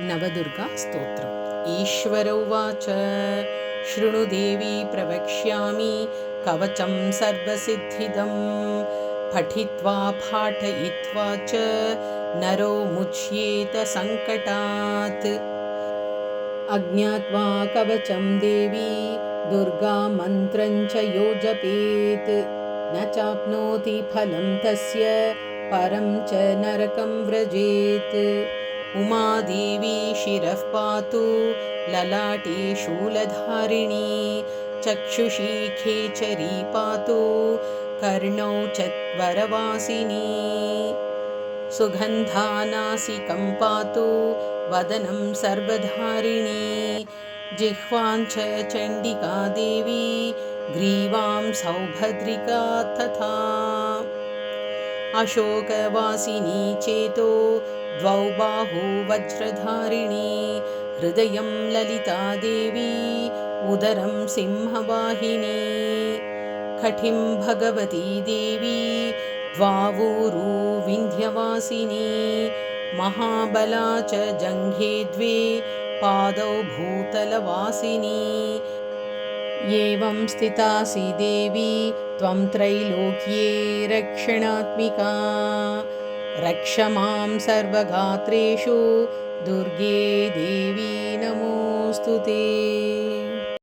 नवदुर्गास्तोत्रम् उवाच शृणुदेवी प्रवक्ष्यामि कवचं सर्वसिद्धिदं। पठित्वा पाठयित्वा च नरो मुच्येत सङ्कटात् अज्ञात्वा कवचं देवी दुर्गामन्त्रं च यो जपेत् न चाप्नोति फलं तस्य परं च नरकं व्रजेत् उमादेवी शिरः पातु ललाटे शूलधारिणी चक्षुषी खेचरी पातु कर्णौ चत्वरवासिनी। सुगन्धानासिकं पातु वदनं सर्वधारिणी। जिह्वाञ्च चण्डिका देवी ग्रीवां सौभद्रिका तथा अशोकवासिनी चेतो द्वौ बाहु वज्रधारिणी हृदयं ललिता देवी उदरं सिंहवाहिनी। कठिं भगवती देवी द्वावूरु विन्ध्यवासिनी महाबला च जङ्घे द्वे पादौ भूतलवासिनी एवं स्थितासि देवी त्वं त्रैलोक्ये रक्षणात्मिका। रक्ष मां सर्वगात्रेषु दुर्गे देवी नमोऽस्तु ते